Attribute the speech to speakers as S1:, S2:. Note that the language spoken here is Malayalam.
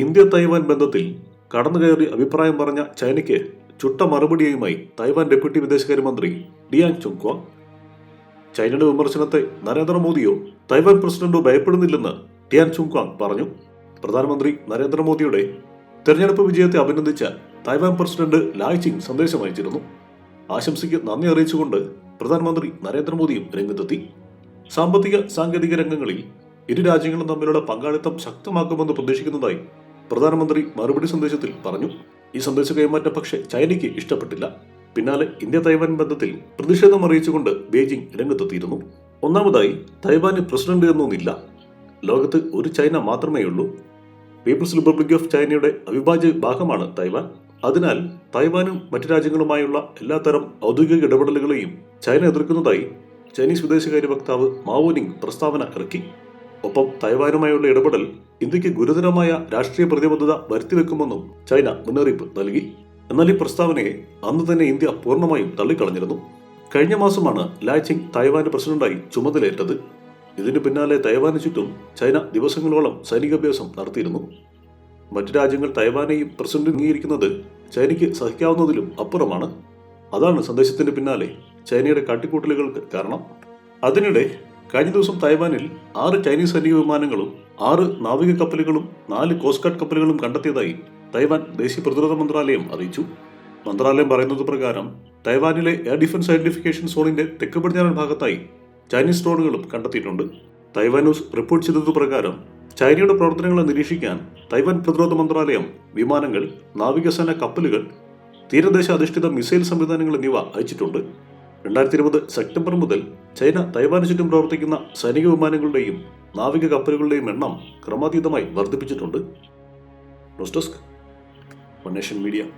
S1: ഇന്ത്യ തൈവാൻ ബന്ധത്തിൽ കടന്നുകയറി അഭിപ്രായം പറഞ്ഞ ചൈനയ്ക്ക് ചുട്ട മറുപടിയുമായി തൈവാൻ ഡെപ്യൂട്ടി വിദേശകാര്യമന്ത്രി ഡിയാങ് ചുങ്ക്വ. ചൈനയുടെ വിമർശനത്തെ നരേന്ദ്രമോദിയോ തൈവാൻ പ്രസിഡന്റോ ഭയപ്പെടുന്നില്ലെന്ന് ടിയാൻ ചുങ്ക്വാങ് പറഞ്ഞു. പ്രധാനമന്ത്രി നരേന്ദ്രമോദിയുടെ തെരഞ്ഞെടുപ്പ് വിജയത്തെ അഭിനന്ദിച്ച തൈവാൻ പ്രസിഡന്റ് ലായ് ചിങ് സന്ദേശം അയച്ചിരുന്നു. ആശംസയ്ക്ക് നന്ദി അറിയിച്ചുകൊണ്ട് പ്രധാനമന്ത്രി നരേന്ദ്രമോദിയും രംഗത്തെത്തി. സാമ്പത്തിക സാങ്കേതിക രംഗങ്ങളിൽ ഇരു രാജ്യങ്ങളും തമ്മിലുള്ള പങ്കാളിത്തം ശക്തമാക്കുമെന്ന് പ്രതീക്ഷിക്കുന്നതായി പ്രധാനമന്ത്രി മറുപടി സന്ദേശത്തിൽ പറഞ്ഞു ഈ സന്ദേശ കൈമാറ്റം പക്ഷേ ചൈനയ്ക്ക് ഇഷ്ടപ്പെട്ടില്ല. പിന്നാലെ ഇന്ത്യ തൈവാൻ ബന്ധത്തിൽ പ്രതിഷേധം അറിയിച്ചുകൊണ്ട് ബീജിംഗ് രംഗത്തെത്തിയിരുന്നു. ഒന്നാമതായി തൈവാന് പ്രസിഡന്റ് എന്നൊന്നില്ല. ലോകത്ത് ഒരു ചൈന മാത്രമേ ഉള്ളൂ. പീപ്പിൾസ് റിപ്പബ്ലിക് ഓഫ് ചൈനയുടെ അവിഭാജ്യ ഭാഗമാണ് തൈവാൻ. അതിനാൽ തൈവാനും മറ്റു രാജ്യങ്ങളുമായുള്ള എല്ലാത്തരം ഔദ്യോഗിക ഇടപെടലുകളെയും ചൈന എതിർക്കുന്നതായി ചൈനീസ് വിദേശകാര്യ വക്താവ് മാവോനിങ് പ്രസ്താവന ഇറക്കി. ഒപ്പം തൈവാനുമായുള്ള ഇടപെടൽ ഇന്ത്യയ്ക്ക് ഗുരുതരമായ രാഷ്ട്രീയ പ്രതിബദ്ധത വരുത്തിവെക്കുമെന്നും ചൈന മുന്നറിയിപ്പ് നൽകി. എന്നാൽ ഈ പ്രസ്താവനയെ അന്ന് തന്നെ ഇന്ത്യ പൂർണമായും തള്ളിക്കളഞ്ഞിരുന്നു. കഴിഞ്ഞ മാസമാണ് ലാച്ചിങ് തൈവാന് പ്രസിഡന്റായി ചുമതലയേറ്റത്. ഇതിനു പിന്നാലെ തൈവാന് ചുറ്റും ചൈന ദിവസങ്ങളോളം സൈനികാഭ്യാസം നടത്തിയിരുന്നു. മറ്റു രാജ്യങ്ങൾ തൈവാനെയും പ്രസിഡന്റ് അംഗീകരിക്കുന്നത് ചൈനയ്ക്ക് സഹിക്കാവുന്നതിലും അപ്പുറമാണ്. അതാണ് സന്ദേശത്തിന് പിന്നാലെ ചൈനയുടെ കാട്ടിക്കൂട്ടലുകൾക്ക് കാരണം. അതിനിടെ കഴിഞ്ഞ ദിവസം തായ്വാനിൽ ആറ് ചൈനീസ് സൈനിക വിമാനങ്ങളും ആറ് നാവിക കപ്പലുകളും നാല് കോസ്റ്റ് ഗാർഡ് കപ്പലുകളും കണ്ടെത്തിയതായി തൈവാൻ ദേശീയ പ്രതിരോധ മന്ത്രാലയം അറിയിച്ചു. മന്ത്രാലയം പറയുന്നത് പ്രകാരം തൈവാനിലെ എയർ ഡിഫൻസ് ഐഡന്റിഫിക്കേഷൻ സോണിന്റെ തെക്ക് പടിഞ്ഞാറൻ ഭാഗത്തായി ചൈനീസ് ഡ്രോണുകളും കണ്ടെത്തിയിട്ടുണ്ട്. തൈവാൻ ന്യൂസ് റിപ്പോർട്ട് ചെയ്തത് പ്രകാരം ചൈനയുടെ പ്രവർത്തനങ്ങളെ നിരീക്ഷിക്കാൻ തൈവാൻ പ്രതിരോധ മന്ത്രാലയം വിമാനങ്ങൾ നാവികസേന കപ്പലുകൾ തീരദേശ അധിഷ്ഠിത മിസൈൽ സംവിധാനങ്ങൾ എന്നിവ അയച്ചിട്ടുണ്ട്. രണ്ടായിരത്തി ഇരുപത് സെപ്റ്റംബർ മുതൽ ചൈന തൈവാന് ചുറ്റും പ്രവർത്തിക്കുന്ന സൈനിക വിമാനങ്ങളുടെയും നാവിക കപ്പലുകളുടെയും എണ്ണം ക്രമാതീതമായി വർദ്ധിപ്പിച്ചിട്ടുണ്ട്. News desk one media.